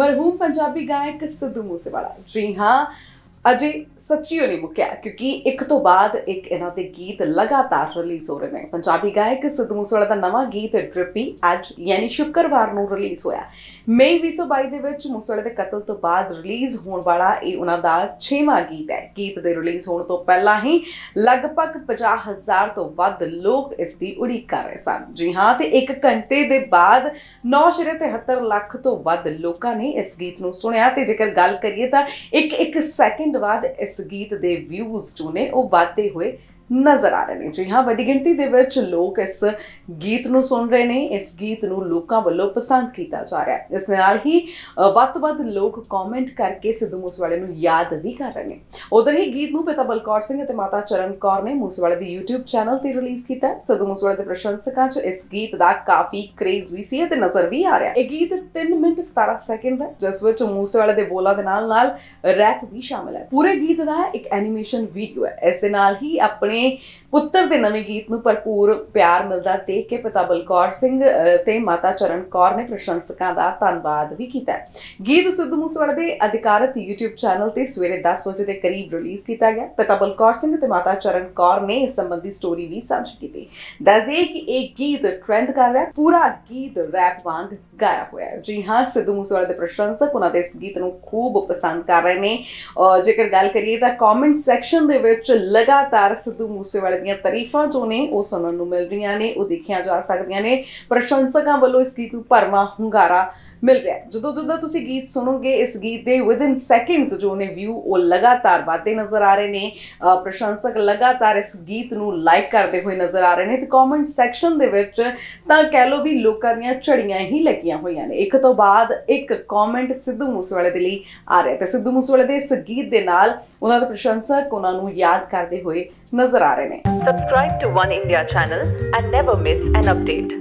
ਮਰਹੂਮ ਪੰਜਾਬੀ ਗਾਇਕ ਸਿੱਧੂ ਮੂਸੇਵਾਲਾ ਜੀ। ਹਾਂ ਅਜੇ ਸੱਚੀਓ ਨਹੀਂ ਮੁੱਕਿਆ, ਕਿਉਂਕਿ ਇੱਕ ਤੋਂ ਬਾਅਦ ਇੱਕ ਇਹਨਾਂ ਦੇ ਗੀਤ ਲਗਾਤਾਰ ਰਿਲੀਜ਼ ਹੋ ਰਹੇ ਨੇ। ਪੰਜਾਬੀ ਗਾਇਕ ਸਿੱਧੂ ਮੂਸੇਵਾਲਾ ਦਾ ਨਵਾਂ ਗੀਤ ਡ੍ਰਿਪੀ ਅੱਜ ਯਾਨੀ ਸ਼ੁੱਕਰਵਾਰ ਨੂੰ ਰਿਲੀਜ਼ ਹੋਇਆ। ਮਈ 2022 ਦੇ ਵਿੱਚ ਮੂਸੇਵਾਲੇ ਦੇ ਕਤਲ ਤੋਂ ਬਾਅਦ ਰਿਲੀਜ਼ ਹੋਣ ਵਾਲਾ ਇਹ ਉਹਨਾਂ ਦਾ 6ਵਾਂ ਗੀਤ ਹੈ। ਗੀਤ ਦੇ ਰਿਲੀਜ਼ ਹੋਣ ਤੋਂ ਪਹਿਲਾਂ ਹੀ ਲਗਭਗ 50000 ਤੋਂ ਵੱਧ ਲੋਕ ਇਸ ਦੀ ਉਡੀਕ ਕਰ ਰਹੇ ਸਨ। ਜੀ ਹਾਂ, ਤੇ 1 ਘੰਟੇ ਦੇ ਬਾਅਦ 973 ਲੱਖ ਤੋਂ ਵੱਧ ਲੋਕਾਂ ਨੇ ਇਸ ਗੀਤ ਨੂੰ ਸੁਣਿਆ, ਤੇ ਜੇਕਰ ਗੱਲ ਕਰੀਏ ਤਾਂ ਇੱਕ ਇੱਕ ਸੈਕਿੰਡ ਬਾਅਦ ਇਸ ਗੀਤ ਦੇ ਵਿਊਜ਼ ਜੋ ਨੇ ਉਹ ਵੱਧਦੇ ਹੋਏ ਨਜ਼ਰ ਆ ਰਹੇ ਨੇ ਜੀ ਹਾਂ ਵੱਡੀ ਗਿਣਤੀ ਦੇ ਵਿੱਚ ਲੋਕ ਇਸ ਗੀਤ ਨੂੰ ਸੁਣ ਰਹੇ ਨੇ ਇਸ ਗੀਤ ਨੂੰ ਲੋਕਾਂ ਵੱਲੋਂ ਪਸੰਦ ਕੀਤਾ ਜਾ ਰਿਹਾ ਹੈ ਇਸ ਨਾਲ ਹੀ ਅ, ਵੱਧ ਤੋਂ ਵੱਧ ਲੋਕ ਕਮੈਂਟ ਕਰਕੇ ਸਿੱਧੂ ਮੂਸੇਵਾਲੇ ਨੂੰ ਯਾਦ ਵੀ ਕਰ ਰਹੇ ਨੇ ਉਧਰ ਹੀ ਗੀਤ ਨੂੰ ਪਿਤਾ ਬਲਕੌਰ ਸਿੰਘ ਅਤੇ ਮਾਤਾ ਚਰਨ ਕੌਰ ਨੇ ਮੂਸੇਵਾਲੇ ਦੇ YouTube ਚੈਨਲ ਤੇ ਰਿਲੀਜ਼ ਕੀਤਾ ਹੈ। ਸਿੱਧੂ ਮੂਸੇਵਾਲੇ ਦੇ ਪ੍ਰਸ਼ੰਸਕਾਂ 'ਚ ਇਸ ਗੀਤ ਦਾ ਕਾਫੀ ਕ੍ਰੇਜ਼ ਵੀ ਸੀ ਅਤੇ ਨਜ਼ਰ ਵੀ ਆ ਰਿਹਾ ਹੈ। ਇਹ ਗੀਤ 3 ਮਿੰਟ 17 ਸੈਕਿੰਡ ਦਾ ਹੈ, ਜਿਸ ਵਿੱਚ ਮੂਸੇਵਾਲੇ ਦੇ ਬੋਲਾਂ ਦੇ ਨਾਲ ਨਾਲ ਰੈਪ ਵੀ ਸ਼ਾਮਲ ਹੈ ਪੂਰੇ ਗੀਤ ਦਾ ਇੱਕ ਐਨੀਮੇਸ਼ਨ ਵੀਡੀਓ ਹੈ ਇਸ ਦੇ ਨਾਲ ਹੀ ਆਪਣੇ ਪੁੱਤਰ ਦੇ ਨਵੇਂ ਗੀਤ ਨੂੰ ਭਰਪੂਰ ਪਿਆਰ ਮਿਲਦਾ ਦੇਖ ਕੇ ਪਿਤਾ ਬਲਕੌਰ ਸਿੰਘ ਤੇ ਮਾਤਾ ਚਰਨ ਕੌਰ ਨੇ ਪ੍ਰਸ਼ੰਸਕਾਂ ਦਾ ਧੰਨਵਾਦ ਵੀ ਕੀਤਾ ਗੀਤ ਸਿੱਧੂ ਮੂਸੇਵਾਲੇ ਦੇ ਅਧਿਕਾਰਤ YouTube ਚੈਨਲ ਤੇ ਸਵੇਰੇ 10 ਵਜੇ ਦੇ ਕਰੀਬ ਰਿਲੀਜ਼ ਕੀਤਾ ਗਿਆ। ਪਿਤਾ ਬਲਕੌਰ ਸਿੰਘ ਤੇ ਮਾਤਾ ਚਰਨ ਕੌਰ ਨੇ ਇਸ ਸੰਬੰਧੀ ਸਟੋਰੀ ਵੀ ਸਾਂਝੀ ਕੀਤੀ। ਦੱਸਦੇ ਕਿ ਇਹ ਗੀਤ ਟ੍ਰੈਂਡ ਕਰ ਰਿਹਾ ਪੂਰਾ ਗੀਤ ਰੈਪ ਵਾਂਗ ਗਾਇਆ ਹੋਇਆ ਹੈ। ਜੀ ਹਾਂ, ਸਿੱਧੂ ਮੂਸੇਵਾਲੇ ਦੇ ਪ੍ਰਸ਼ੰਸਕ ਉਹਨਾਂ ਦੇ ਇਸ ਗੀਤ ਨੂੰ ਖੂਬ ਪਸੰਦ ਕਰ ਰਹੇ ਨੇ। ਜੇਕਰ ਗੱਲ ਕਰੀਏ ਤਾਂ ਕਮੈਂਟ ਸੈਕਸ਼ਨ ਦੇ ਵਿੱਚ ਲਗਾਤਾਰ ਸਿੱਧੂ ਮੂਸੇਵਾਲੇ ਦੀਆਂ ਤਾਰੀਫਾਂ ਜੋ ਨੇ, ਉਹ ਸੁਣਨ ਨੂੰ ਮਿਲ ਰਹੀਆਂ ਨੇ, ਉਹ ਦੇਖੀਆਂ ਜਾ ਸਕਦੀਆਂ ਨੇ। ਪ੍ਰਸ਼ੰਸਕਾਂ ਵੱਲੋਂ ਇਸ ਗੀਤ ਨੂੰ ਭਰਵਾਂ ਹੁੰਗਾਰਾ ਮਿਲ ਰਿਹਾ ਹੈ। ਜਦੋਂ ਜਦੋਂ ਤੁਸੀਂ ਗੀਤ ਸੁਣੋਗੇ, ਇਸ ਗੀਤ ਦੇ ਵਿਦਿਨ ਸੈਕਿੰਡਸ ਜੋ ਨੇ ਵਿਊ ਉਹ ਲਗਾਤਾਰ ਵਧਦੇ ਨਜ਼ਰ ਆ ਰਹੇ ਨੇ ਪ੍ਰਸ਼ੰਸਕ ਲਗਾਤਾਰ ਇਸ ਗੀਤ ਨੂੰ ਲਾਈਕ ਕਰਦੇ ਹੋਏ ਨਜ਼ਰ ਆ ਰਹੇ ਨੇ ਤੇ ਕਮੈਂਟ ਸੈਕਸ਼ਨ ਦੇ ਵਿੱਚ ਤਾਂ ਕਹਿ ਲੋ ਵੀ ਲੋਕਾਂ ਦੀਆਂ ਝੜੀਆਂ ਹੀ ਲੱਗੀਆਂ ਹੋਈਆਂ ਨੇ ਇੱਕ ਤੋਂ ਬਾਅਦ ਇੱਕ ਕਮੈਂਟ ਸਿੱਧੂ ਮੂਸੇਵਾਲੇ ਦੇ ਲਈ ਆ ਰਿਹਾ ਤੇ ਸਿੱਧੂ ਮੂਸੇਵਾਲੇ ਦੇ ਇਸ ਗੀਤ ਦੇ ਨਾਲ ਉਹਨਾਂ ਦੇ ਪ੍ਰਸ਼ੰਸਕ ਉਹਨਾਂ ਨੂੰ ਯਾਦ ਕਰਦੇ ਹੋਏ ਨਜ਼ਰ ਆ ਰਹੇ ਨੇ Subscribe to One India channel and never miss an update.